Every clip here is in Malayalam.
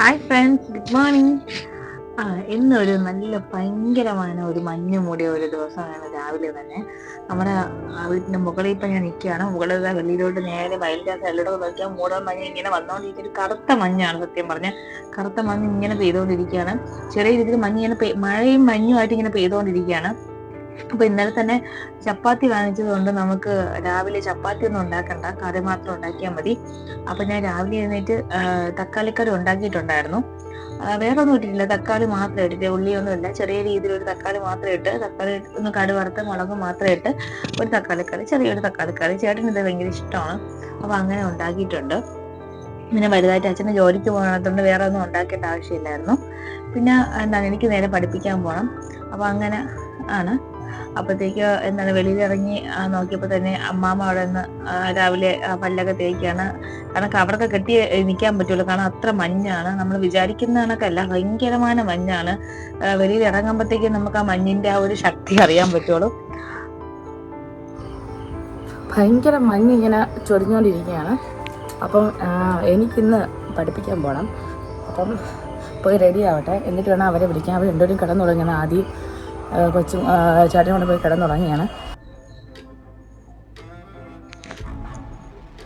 ഹായ് ഫ്രണ്ട്സ് ഗുഡ് മോർണിംഗ് ആ ഇന്നൊരു നല്ല ഭയങ്കരമായ ഒരു മഞ്ഞ് മൂടിയ ഒരു ദിവസമാണ് രാവിലെ തന്നെ. നമ്മുടെ വീടിന്റെ മുകളിൽ ഇപ്പം ഞാൻ നിൽക്കുകയാണ്. മുകളിൽ വെള്ളിയിലോട്ട് നേരെ വയലിന്റെ സൈഡിലോട്ട് നോക്കിയാൽ മൂടൽ മഞ്ഞ് ഇങ്ങനെ വന്നുകൊണ്ടിരിക്കുന്ന ഒരു കറുത്ത മഞ്ഞാണ് സത്യം പറഞ്ഞാൽ. കറുത്ത മഞ്ഞ് ഇങ്ങനെ പെയ്തുകൊണ്ടിരിക്കുകയാണ് ചെറിയ രീതിയിൽ മഞ്ഞ് ഇങ്ങനെ മഴയും മഞ്ഞുമായിട്ട് ഇങ്ങനെ പെയ്തുകൊണ്ടിരിക്കുകയാണ് അപ്പൊ ഇന്നലെ തന്നെ ചപ്പാത്തി വാങ്ങിച്ചത് കൊണ്ട് നമുക്ക് രാവിലെ ചപ്പാത്തി ഒന്നും ഉണ്ടാക്കണ്ട. കറി മാത്രം ഉണ്ടാക്കിയാൽ മതി. അപ്പൊ ഞാൻ രാവിലെ എഴുന്നേറ്റ് തക്കാളിക്കറി ഉണ്ടാക്കിയിട്ടുണ്ടായിരുന്നു. വേറെ ഒന്നും ഇട്ടിട്ടില്ല. തക്കാളി മാത്രം ഇട്ടിട്ട് ഉള്ളിയൊന്നും ഇല്ല ചെറിയ രീതിയിൽ ഒരു തക്കാളി മാത്രം ഇട്ട് തക്കാളി ഒന്ന് കടു വറുത്ത് മുളക് മാത്രം ഇട്ട് ഒരു തക്കാളിക്കറി ചെറിയൊരു തക്കാളിക്കറി. ചേട്ടന് ഇത് ഭയങ്കര ഇഷ്ടമാണ്. അപ്പൊ അങ്ങനെ ഉണ്ടാക്കിയിട്ടുണ്ട്. പിന്നെ വലുതായിട്ട് അച്ഛന് ജോലിക്ക് പോകാത്തതുകൊണ്ട് വേറെ ഒന്നും ഉണ്ടാക്കേണ്ട ആവശ്യമില്ലായിരുന്നു. പിന്നെ എന്താണ് എനിക്ക് നേരെ പഠിപ്പിക്കാൻ പോകണം അപ്പൊ അങ്ങനെ ആണ്. അപ്പോഴത്തേക്ക് എന്താണ് വെളിയിലിറങ്ങി നോക്കിയപ്പോൾ തന്നെ അമ്മാമ്മ അവിടെ നിന്ന് രാവിലെ പല്ലൊക്കെ തേക്കാണ്. കാരണം കവറൊക്കെ കെട്ടി നിൽക്കാൻ പറ്റുള്ളൂ. കാരണം അത്ര മഞ്ഞാണ്. നമ്മൾ വിചാരിക്കുന്ന കണക്കല്ല. ഭയങ്കരമായ മഞ്ഞാണ്. വെളിയിൽ ഇറങ്ങുമ്പോഴത്തേക്കും നമുക്ക് ആ മഞ്ഞിന്റെ ആ ഒരു ശക്തി അറിയാൻ പറ്റുള്ളൂ. ഭയങ്കര മഞ്ഞ് ഇങ്ങനെ ചൊരിഞ്ഞുകൊണ്ടിരിക്കുകയാണ് അപ്പം എനിക്കിന്ന് പഠിപ്പിക്കാൻ പോകണം അപ്പം പോയി റെഡി ആവട്ടെ. എന്നിട്ട് വേണം അവരെ വിളിക്കാൻ. അവർ രണ്ടുപേരും കിടന്നു തുടങ്ങിയാണ് ആദ്യം കൊച്ചും ചേട്ടനും കൊണ്ട് പോയി കിടന്നു തുടങ്ങിയാണ്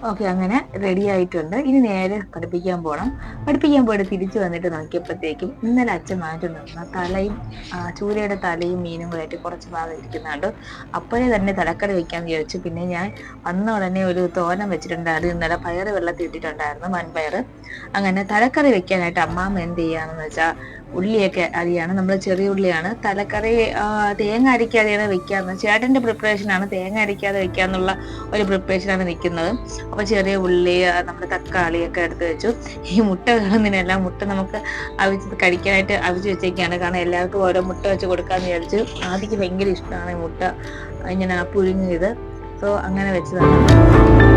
ഓക്കെ അങ്ങനെ റെഡി ആയിട്ടുണ്ട്. ഇനി നേരെ പഠിപ്പിക്കാൻ പോകണം പഠിപ്പിക്കാൻ പോയിട്ട് തിരിച്ചു വന്നിട്ട് നോക്കിയപ്പോഴത്തേക്കും ഇന്നലെ അച്ഛൻ മാറ്റുന്നു തലയും ചൂരയുടെ തലയും മീനും കൂടെ ആയിട്ട് കുറച്ച് ഭാഗം ഇരിക്കുന്നുണ്ട്. അപ്പോഴേ തന്നെ തലക്കറി വെക്കാൻ വിചാരിച്ചു. പിന്നെ ഞാൻ വന്ന ഉടനെ ഒരു തോരൻ വെച്ചിട്ടുണ്ടായിരുന്നു ഇന്നലെ പയറ് വെള്ളത്തിൽ ഇട്ടിട്ടുണ്ടായിരുന്നു മൺപയർ അങ്ങനെ തലക്കറി വെക്കാനായിട്ട് അമ്മാമ്മ എന്ത് ചെയ്യാന്ന് വെച്ചാൽ ഉള്ളിയൊക്കെ അരിയാണ്. നമ്മൾ ചെറിയ ഉള്ളിയാണ്. തലക്കറി തേങ്ങ അരിക്കാതെയാണ് വെക്കാന്ന് ചേട്ടന്റെ പ്രിപ്പറേഷൻ ആണ് തേങ്ങ അരിക്കാതെ വെക്കാന്നുള്ള ഒരു പ്രിപ്പറേഷനാണ് നിൽക്കുന്നത് അപ്പോൾ ചെറിയ ഉള്ളി നമ്മുടെ തക്കാളി ഒക്കെ എടുത്ത് വെച്ചു. ഈ മുട്ട കാണുന്നതിനെല്ലാം മുട്ട നമുക്ക് അവിച്ച് കഴിക്കാനായിട്ട് അവിച്ച് വെച്ചേക്കാണ്. കാരണം എല്ലാവർക്കും ഓരോ മുട്ട വെച്ച് കൊടുക്കാന്ന് വിചാരിച്ചു ആദ്യക്ക് ഭയങ്കര ഇഷ്ടമാണ് മുട്ട. ഇങ്ങനെ പുഴുങ്ങിയത്. സോ അങ്ങനെ വെച്ചതാണ്.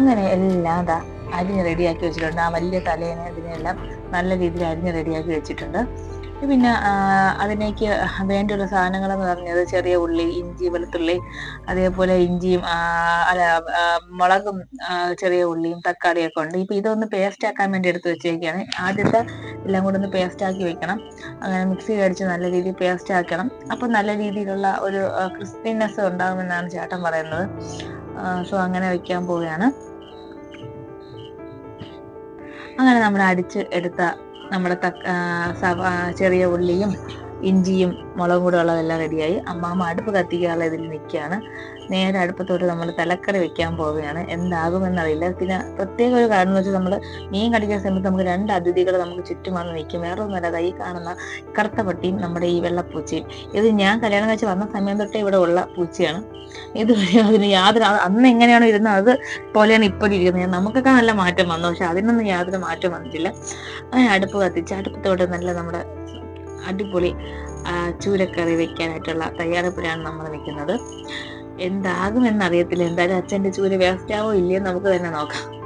അങ്ങനെ എല്ലാം അതാ അരിഞ്ഞ് റെഡിയാക്കി വെച്ചിട്ടുണ്ട്. ആ വലിയ തലേനെ ഇതിനെല്ലാം നല്ല രീതിയിൽ അരിഞ്ഞ് റെഡിയാക്കി വെച്ചിട്ടുണ്ട്. പിന്നെ അതിനേക്ക് വേണ്ടിയുള്ള സാധനങ്ങളെന്ന് പറഞ്ഞത് ചെറിയ ഉള്ളി ഇഞ്ചി വെളുത്തുള്ളി അതേപോലെ ഇഞ്ചിയും അല്ല മുളകും ചെറിയ ഉള്ളിയും തക്കാളിയൊക്കെ ഉണ്ട്. ഇപ്പം ഇതൊന്ന് പേസ്റ്റ് ആക്കാൻ വേണ്ടി എടുത്ത് വെച്ചേക്കാണ്. ആദ്യത്തെ എല്ലാം കൂടെ ഒന്ന് പേസ്റ്റ് ആക്കി വെക്കണം. അങ്ങനെ മിക്സി അടിച്ച് നല്ല രീതിയിൽ പേസ്റ്റ് ആക്കണം. അപ്പം നല്ല രീതിയിലുള്ള ഒരു ക്രിസ്പിനെസ് ഉണ്ടാകുമെന്നാണ് ചേട്ടൻ പറയുന്നത്. സോ അങ്ങനെ വെക്കാൻ പോവുകയാണ്. അങ്ങനെ നമ്മൾ അടിച്ച് എടുത്ത നമ്മുടെ ചെറിയ ഉള്ളിയും ഇഞ്ചിയും മുളകും കൂടെ ഉള്ളതെല്ലാം റെഡിയായി. അമ്മാമ്മ അടുപ്പ് കത്തിക്കാനുള്ള ഇതിൽ നിൽക്കുകയാണ്. നേരെ അടുപ്പത്തോട്ട് നമ്മൾ തലക്കറി വെക്കാൻ പോവുകയാണ്. എന്താകുമെന്നറിയില്ല. പിന്നെ പ്രത്യേക ഒരു കാരണം വെച്ചാൽ നമ്മൾ മീൻ കടിക്കുന്ന സമയത്ത് നമുക്ക് രണ്ട് അതിഥികൾ നമുക്ക് ചുറ്റും വന്ന് നിൽക്കും. വേറെ ഒന്നുമല്ല ഈ കാണുന്ന കറുത്ത പട്ടിയും നമ്മുടെ ഈ വെള്ളപ്പൂച്ചയും ഇത് ഞാൻ കല്യാണം കഴിച്ച് വന്ന സമയം തൊട്ടേ ഇവിടെ ഉള്ള പൂച്ചയാണ്. ഇതുവരെ അതിന് യാതൊരു അന്ന് എങ്ങനെയാണോ ഇരുന്നത് അത് പോലെയാണ് ഇപ്പോൾ ഇരിക്കുന്നത്. നമുക്കൊക്കെ നല്ല മാറ്റം വന്നു പക്ഷെ അതിനൊന്നും യാതൊരു മാറ്റം വന്നിട്ടില്ല. അങ്ങനെ അടുപ്പ് കത്തിച്ച് അടുപ്പത്തോടെ നല്ല നമ്മുടെ അടിപൊളി ചൂരക്കറി വെക്കാനായിട്ടുള്ള തയ്യാറെടുപ്പിലാണ് നമ്മൾ നിൽക്കുന്നത്. എന്താകുമെന്ന് അറിയത്തില്ല എന്തായാലും അച്ഛന്റെ ചൂര വേസ്റ്റ് ആവോ ഇല്ലയോ നമുക്ക് തന്നെ നോക്കാം.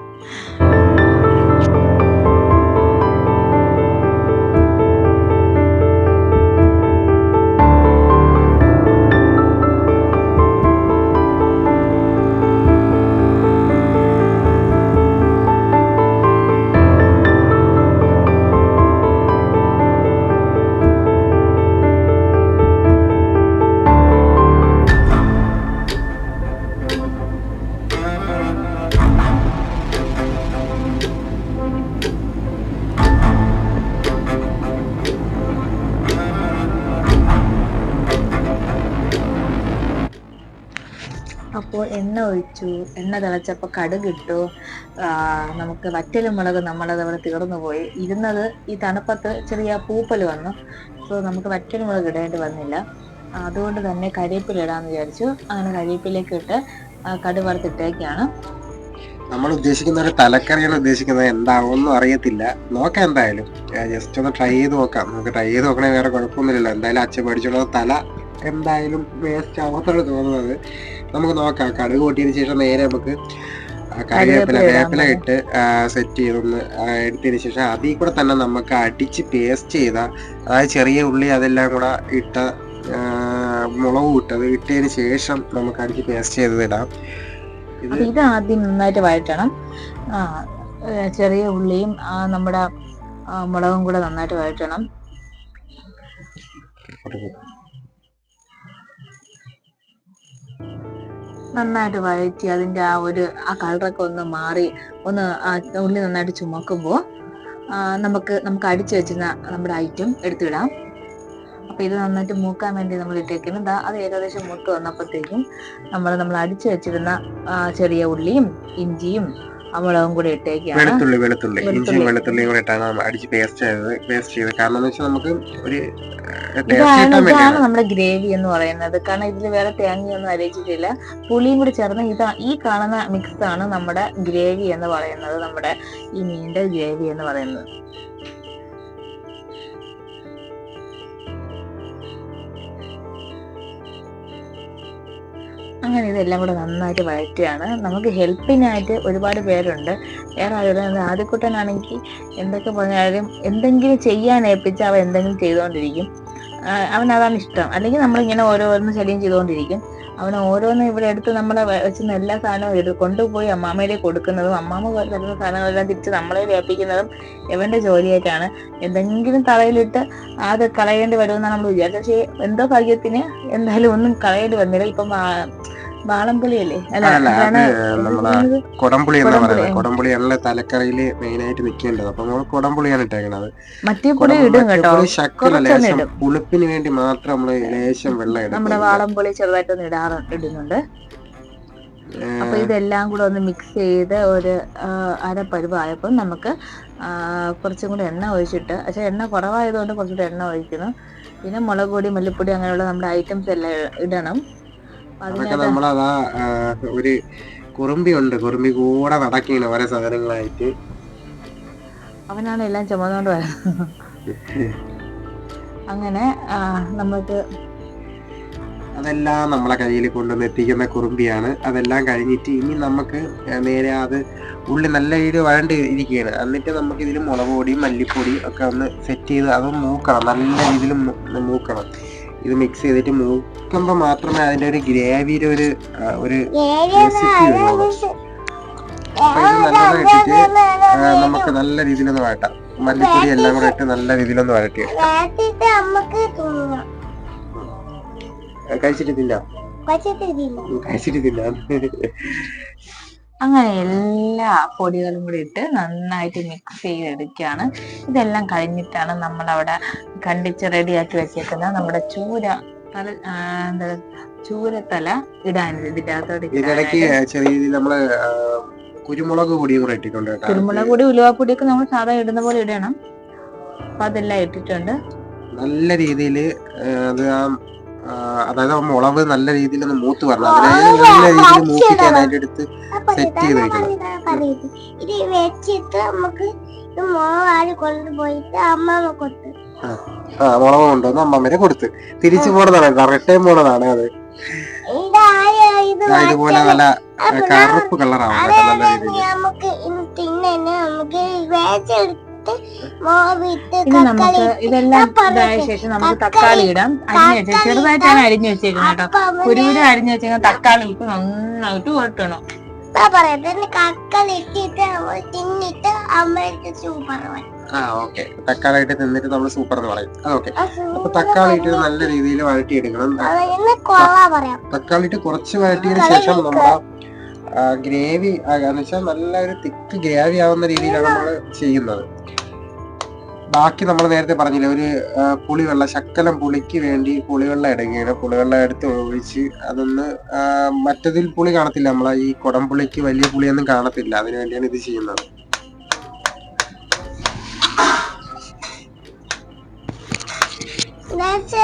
അപ്പോൾ എണ്ണ ഒഴിച്ചു എണ്ണ തിളച്ചപ്പോൾ കടുക് ഇട്ടു. നമുക്ക് വറ്റലും മുളക് നമ്മളത് അവിടെ തീർന്നു പോയി. ഇരുന്നത് ഈ തണുപ്പത്ത് ചെറിയ പൂപ്പൽ വന്നു. സോ നമുക്ക് വറ്റലും മുളക് ഇടേണ്ടി വന്നില്ല. അതുകൊണ്ട് തന്നെ കരിവേപ്പില ഇടാന്ന് വിചാരിച്ചു. അങ്ങനെ കരിവേപ്പിലേക്ക് ഇട്ട് കടു വറുത്തിട്ടേക്കാണ് നമ്മൾ ഉദ്ദേശിക്കുന്ന ഒരു തലക്കറിയാണ് ഉദ്ദേശിക്കുന്നത് എന്താവുമെന്നും അറിയത്തില്ല. നോക്കാം എന്തായാലും. ജസ്റ്റ് ഒന്ന് ട്രൈ ചെയ്ത് നോക്കാം. നമുക്ക് ട്രൈ ചെയ്ത് നോക്കണേ വേറെ കുഴപ്പമൊന്നുമില്ലല്ലോ. എന്തായാലും അച്ഛൻ പഠിച്ചുള്ള തല എന്തായാലും വേസ്റ്റ് ആവത്താണ് തോന്നുന്നത്. നമുക്ക് നോക്കാം. കടുക് കൂട്ടിയതിന് ശേഷം നേരെ നമുക്ക് കറിവേപ്പില വേപ്പില ഇട്ട് സെറ്റ് ചെയ്തൊന്ന് എടുത്തതിന് ശേഷം അതിൽ കൂടെ തന്നെ നമുക്ക് അടിച്ച് പേസ്റ്റ് ചെയ്ത അതായത് ചെറിയ ഉള്ളി അതെല്ലാം കൂടെ ഇട്ട മുളക് ഇട്ടത് ഇട്ടതിന് ശേഷം നമുക്ക് അടിച്ച് പേസ്റ്റ് ചെയ്തത് ഇടാം. ഇത് ആദ്യം നന്നായിട്ട് വഴറ്റണം. ചെറിയ ഉള്ളിയും നമ്മുടെ മുളകും കൂടെ നന്നായിട്ട് വഴറ്റണം. നന്നായിട്ട് വഴറ്റി അതിന്റെ ആ ഒരു ആ കളറൊക്കെ ഒന്ന് മാറി ഒന്ന് ഉള്ളി നന്നായിട്ട് ചുമക്കുമ്പോൾ നമുക്ക് നമുക്ക് അടിച്ചു വെച്ചിരുന്ന നമ്മുടെ ഐറ്റം എടുത്തിടാം. അപ്പോൾ ഇത് നന്നായിട്ട് മൂക്കാൻ വേണ്ടി നമ്മൾ ഇട്ടേക്കുന്നത് ദാ അത് ഏകദേശം മൂത്ത് വന്നപ്പോഴത്തേക്കും നമ്മൾ നമ്മൾ അടിച്ചു വെച്ചിരുന്ന ചെറിയ ഉള്ളിയും ഇഞ്ചിയും ആ മുളകും കൂടി ഇട്ടേക്കാണ്. വെളുത്തുള്ളി വെളുത്തുള്ളി. ഇഞ്ചിയും വെളുത്തുള്ളി. വെളുത്തുള്ളിയും കൂടെ ഇട്ടാണ് അടിച്ച് പേസ്റ്റ് ചെയ്തത് പേസ്റ്റ് ചെയ്തത് കാരണം എന്ന് വെച്ചാൽ നമുക്ക് ഒരു ഇതാണ് ഇതാണ് നമ്മുടെ ഗ്രേവി എന്ന് പറയുന്നത്. കാരണം ഇതിൽ വേറെ തേങ്ങയൊന്നും അരയിച്ചിട്ടില്ല പുളിയും കൂടി ചേർന്ന് ഇതാ ഈ കാണുന്ന മിക്സ് ആണ് നമ്മുടെ ഗ്രേവി എന്ന് പറയുന്നത്. നമ്മുടെ ഈ മീനിന്റെ ഗ്രേവി എന്ന് പറയുന്നത്. അങ്ങനെ ഇതെല്ലാം കൂടെ നന്നായിട്ട് വഴറ്റുകയാണ്. നമുക്ക് ഹെൽപ്പിനായിട്ട് ഒരുപാട് പേരുണ്ട്. വേറെ ആരും ആദ്യക്കുട്ടനാണെങ്കിൽ എന്തൊക്കെ പറഞ്ഞാലും എന്തെങ്കിലും ചെയ്യാൻ ഏൽപ്പിച്ചാൽ അവൻ എന്തെങ്കിലും ചെയ്തുകൊണ്ടിരിക്കും. അവൻ അതാണ് ഇഷ്ടം. അല്ലെങ്കിൽ നമ്മളിങ്ങനെ ഓരോന്ന് ശല്യം ചെയ്തുകൊണ്ടിരിക്കും. അവന് ഓരോന്നും ഇവിടെ എടുത്ത് നമ്മളെ വെച്ചുന്ന എല്ലാ സാധനവും എടുത്ത് കൊണ്ടുപോയി അമ്മാമ്മയിലേക്ക് കൊടുക്കുന്നതും അമ്മാമ്മ തരുന്ന സാധനങ്ങളെല്ലാം തിരിച്ച് നമ്മളെ വ്യാപിക്കുന്നതും ഇവന്റെ ജോലിയായിട്ടാണ് എന്തെങ്കിലും തറയിലിട്ട് അത് കളയേണ്ടി വരുമെന്നാണ് നമ്മൾ വിചാരിച്ചത്. പക്ഷേ എന്തോ ഭാഗ്യത്തിന് എന്തായാലും ഒന്നും കളയേണ്ടി വന്നില്ല. ഇപ്പം വാളംപുളിയല്ലേ ഇത്? കൊടംപുളി എന്ന്. പറയുന്നത്. കൊടംപുളിയാണല്ലോ തലക്കറിയിൽ മെയിൻ ആയിട്ട് നിൽക്കേണ്ടത് അപ്പൊ നമ്മൾ കൊടംപുളിയാണ് ഇട്ടേക്കണത്. ഇടും ശക്കല ലേശം പുളിപ്പിന് വേണ്ടി മാത്രം നമ്മൾ ലേശം വെള്ളം നമ്മുടെ എടുക്കും വാളംപുളി ചെറുതായിട്ടൊന്ന് ഇടാറ് ഇടുന്നുണ്ട്. അപ്പൊ ഇതെല്ലാം കൂടെ ഒന്ന് മിക്സ് ചെയ്ത് ഒരു അരപ്പരുവായപ്പോൾ നമുക്ക് കുറച്ചും കൂടി എണ്ണ ഒഴിച്ചിട്ട് പക്ഷെ എണ്ണ കുറവായതുകൊണ്ട് കുറച്ചുകൂടി എണ്ണ ഒഴിക്കണം പിന്നെ മുളക് പൊടി മല്ലിപ്പൊടി അങ്ങനെയുള്ള നമ്മുടെ ഐറ്റംസ് എല്ലാം ഇടണം. അതൊക്കെ നമ്മളതാ ഒരു കുറുമ്പി ഉണ്ട് കുറുമ്പി കൂടെ നടക്കുകയാണ് ഓരോ സാധനങ്ങളായിട്ട്. അവനാണ് എല്ലാം ചുമന്നുകൊണ്ട് വരുന്നത് അങ്ങനെ നമ്മൾക്ക് അതെല്ലാം നമ്മളെ കയ്യിൽ കൊണ്ടുവന്ന് എത്തിക്കുന്ന കുറുമ്പിയാണ്. അതെല്ലാം കഴിഞ്ഞിട്ട് ഇനി നമുക്ക് നേരെ അത് ഉള്ളി നല്ല രീതിയിൽ വഴണ്ട് ഇരിക്കുകയാണ്. എന്നിട്ട് നമുക്ക് ഇതിൽ മുളക് പൊടി മല്ലിപ്പൊടി ഒക്കെ ഒന്ന് സെറ്റ് ചെയ്ത് അത് മൂക്കണം. നല്ല രീതിയിൽ മൂക്കണം. ഇത് മിക്സ് ചെയ്തിട്ട് മൂക്കുമ്പോൾ മാത്രമേ അതിന്റെ ഒരു ഗ്രേവിയുടെ ഒരു ഒരു നമുക്ക് നല്ല രീതിയിലൊന്ന് വഴട്ടാം. മല്ലിപ്പൊടി എല്ലാം കൂടെ ഇട്ട് നല്ല രീതിയിലൊന്ന് വഴട്ടി. കഴിച്ചിട്ടില്ല കഴിച്ചിട്ട് തിന്നാം. പച്ചത്തി തിന്നാം. കഴിച്ചിട്ട് തിന്നാം. അങ്ങനെ എല്ലാ പൊടികളും കൂടി ഇട്ട് നന്നായിട്ട് മിക്സ് ചെയ്തെടുക്കുകയാണ്. ഇതെല്ലാം കഴിഞ്ഞിട്ടാണ് നമ്മൾ അവിടെ കണ്ടിച്ച് റെഡിയാക്കി വെച്ചേക്കുന്ന നമ്മുടെ ചൂര തല എന്താ ചൂരത്തല ഇടാൻ ഇതിന്റെ അകത്തോട്ട് ചെറിയ രീതിയിൽ നമ്മൾ കുരുമുളക് പൊടിയും കൂടെ ഇട്ടിട്ടുണ്ട് കുരുമുളക് പൊടി ഉലുവാപ്പൊടിയൊക്കെ നമ്മൾ സാധാരണ ഇടുന്ന പോലെ ഇടണം. അപ്പൊ അതെല്ലാം ഇട്ടിട്ടുണ്ട്. നല്ല രീതിയിൽ അത് ആ, അതായത് മുളവ് നല്ല രീതിയിൽ ഒന്ന് മൂത്ത് വരണം. അതിനെ നല്ല രീതിയിൽ മൂപ്പിക്കാനായിട്ട് എടുത്ത് സെറ്റ് ചെയ്ത് വെക്കണം. പറയുന്നത് ഇത് വെച്ചിട്ട് നമുക്ക് ഇത് മോളാടി കൊണ്ടുപോയിട്ട് അമ്മ കൊടുത്തു. ആ മുളവ് കൊണ്ടുവന്ന് അമ്മമ്മരെ കൊടുത്ത്. തിരിച്ചു പോണതാണ് റിട്ടേൺ പോണതാണ് അത്. ഇതുപോലെ നല്ല കറുപ്പ് കളറാവും നല്ല രീതിയിൽ. നമുക്ക് ഇനി നമുക്ക് ഇതെല്ലാം ഇതായ ശേഷം നമുക്ക് തക്കാളി ഇടാം. അരിഞ്ഞു വെച്ച ചെറുതായിട്ടാണ് അരിഞ്ഞു വെച്ചേക്കുന്നത് കേട്ടോ. കുരുവിര അരിഞ്ഞു വെച്ചേക്കുന്ന തക്കാളി ഇട്ട് നന്നായിട്ട് ഓക്കെ. തക്കാളി ഇട്ട് തിന്നിട്ട് നമ്മൾ സൂപ്പർ എന്ന് പറയും. അത് ഓക്കെ. അപ്പൊ തക്കാളി ഇട്ട് നല്ല രീതിയിൽ വഴറ്റിയെടുക്കണം. തക്കാളി ഇട്ട് കുറച്ച് വഴറ്റിയതിനു ശേഷം നമ്മൾ ഗ്രേവി എന്ന് വെച്ചാൽ നല്ല ഒരു തിക്ക് ഗ്രേവി ആവുന്ന രീതിയിലാണ് നമ്മൾ ചെയ്യുന്നത്. ബാക്കി നമ്മൾ നേരത്തെ പറഞ്ഞില്ലേ ഒരു പുളിവെള്ള ശക്കലം പുളിക്ക് വേണ്ടി പുളിവെള്ളം എടുക്കുകയാണ് പുളിവെള്ളം എടുത്ത് ഒഴിച്ച് അതൊന്ന് മറ്റതിൽ പുളി കാണത്തില്ല. നമ്മൾ ഈ കുടം പുളിക്ക് വലിയ പുളിയൊന്നും കാണത്തില്ല. അതിനു വേണ്ടിയാണ് ഇത് ചെയ്യുന്നത്. നേരത്തെ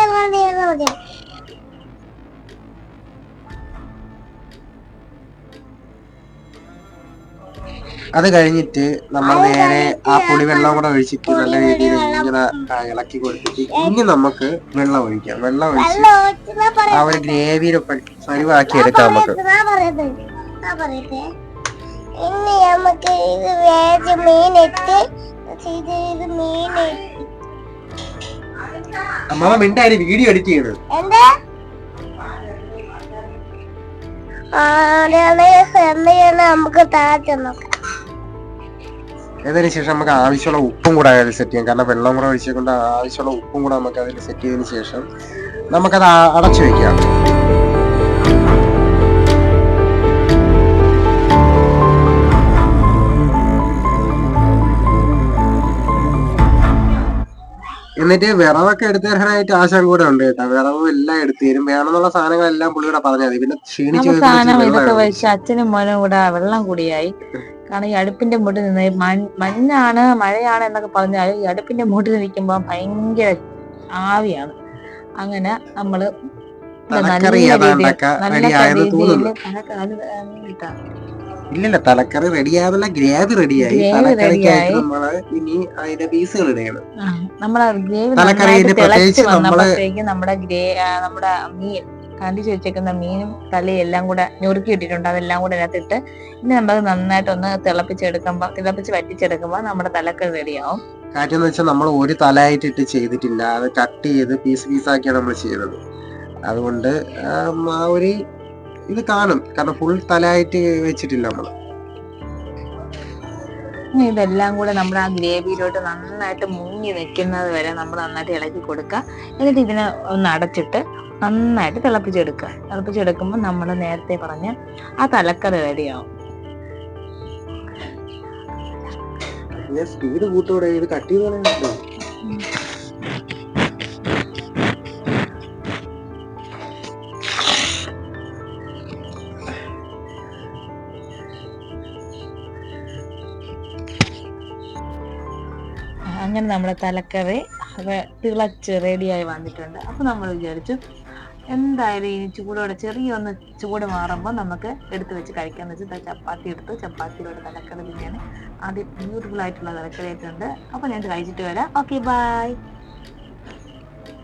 അത് കഴിഞ്ഞിട്ട് നമ്മൾ നേരെ ആ പുളിവെള്ളം കൂടെ ഒഴിച്ചിട്ട് നല്ല രീതിയിൽ ഇങ്ങനെ ഇളക്കി കൊടുത്തിട്ട് ഇനി നമുക്ക് വെള്ളം ഒഴിക്കാം. വെള്ളം ഒഴിച്ച് ആ ഒരു ഗ്രേവിയുടെ പരിവാക്കി എടുക്കാം നമുക്ക്. ഇനി നമുക്ക് ഇത് മീനിട്ട് മിണ്ടായി വീഡിയോ എഡിറ്റ് എന്താ? എന്താണ് നമുക്ക് താഴെ നോക്കാം. അതിന് ശേഷം നമുക്ക് ആവശ്യമുള്ള ഉപ്പും കൂടെ അതിൽ സെറ്റ് ചെയ്യാം. കാരണം വെള്ളം കൂടെ ഒഴിച്ചുകൊണ്ട് ആവശ്യമുള്ള ഉപ്പും കൂടെ നമുക്ക് അതിൽ സെറ്റ് ചെയ്തതിന് ശേഷം നമുക്കത് അടച്ചു വെക്കാം. എന്നിട്ട് വിറവൊക്കെ എടുത്തു തരാനായിട്ട് ആശാൻ കൂടെ ഉണ്ട് കേട്ടോ. വിറവ് എല്ലാം എടുത്തു തരും. വേണമെന്നുള്ള സാധനങ്ങളെല്ലാം പുള്ളിയുടെ പറഞ്ഞാൽ പിന്നെ ക്ഷീണിച്ചു അച്ഛനും മോനും കൂടെ വെള്ളം കൂടിയായി. കാരണം ഈ അടുപ്പിന്റെ മുട്ടിൽ നിന്ന് മഞ്ഞാണ് മഴയാണ് എന്നൊക്കെ പറഞ്ഞാൽ ഈ അടുപ്പിന്റെ മുട്ടിൽ നിൽക്കുമ്പോൾ ഭയങ്കര ആവിയാണ്. അങ്ങനെ നമ്മൾ നല്ല രീതിയിൽ നല്ല രീതിയിൽ. ഇല്ലില്ല തലക്കറി റെഡിയാവില്ല ഗ്രേവി റെഡിയായി തലക്കറിക്കായിട്ട് നമ്മൾ ഇനി അതിന്റെ പീസുകൾ ഇടയാണ്. നമ്മളെ ഗ്രേവി തലക്കറി നന്നായിട്ട് ഇതിന് തിളച്ച് പ്രത്യേകിച്ച് നമ്മൾ നമ്മുടെ നമ്മുടെ മീൻ കണ്ടിച്ച് വെച്ചേക്കുന്ന മീനും തലയും എല്ലാം കൂടെ ഞുറുക്കി ഇട്ടിട്ടുണ്ട്. അതെല്ലാം കൂടെ അതിനകത്തിട്ട് ഇനി നമുക്ക് നന്നായിട്ട് ഒന്ന് തിളപ്പിച്ചെടുക്കുമ്പോൾ തിളപ്പിച്ച് വറ്റിച്ചെടുക്കുമ്പോൾ നമ്മുടെ തലക്കറി റെഡിയാവും. കാറ്റെന്ന് വെച്ചാൽ നമ്മൾ ഒരു തലയായിട്ടിട്ട് ചെയ്തിട്ടില്ല. അത് കട്ട് ചെയ്ത് പീസ് പീസാക്കിയാണ് നമ്മൾ ചെയ്തത് അതുകൊണ്ട് ആ ഒരു ഇത് കാണും. കാരണം ഫുൾ തലയായിട്ട് വെച്ചിട്ടില്ല നമ്മൾ. ഇതെല്ലാം കൂടെ നമ്മൾ ആ ഗ്രേവിയിലോട്ട് നന്നായിട്ട് മുങ്ങി നിൽക്കുന്നത് വരെ നമ്മൾ നന്നായിട്ട് ഇളക്കി കൊടുക്കുക. എന്നിട്ട് ഇതിനെ ഒന്ന് അടച്ചിട്ട് നന്നായിട്ട് തിളപ്പിച്ചെടുക്കുക. തിളപ്പിച്ചെടുക്കുമ്പോൾ നമ്മൾ നേരത്തെ പറഞ്ഞ ആ തലക്കറി റെഡിയാവും. സ്പീഡ് കൂട്ടോടെ ഇത് കട്ട് ചെയ്ത് അങ്ങനെ നമ്മുടെ തലക്കറി തിളച്ച് റെഡിയായി വന്നിട്ടുണ്ട്. അപ്പൊ നമ്മൾ വിചാരിച്ചു എന്തായാലും ഇനി ചൂടോടെ ചെറിയൊന്ന് ചൂട് മാറുമ്പോൾ നമുക്ക് എടുത്ത് വെച്ച് കഴിക്കാമെന്ന് വെച്ചാൽ ചപ്പാത്തി എടുത്ത്. ചപ്പാത്തിയിലൂടെ തലക്കറി ബിരിയാണി. ആദ്യം ബ്യൂട്ടിഫുൾ ആയിട്ടുള്ള തലക്കറി ആയിട്ടുണ്ട് അപ്പൊ ഞാൻ കഴിച്ചിട്ട് വരാം. Okay bye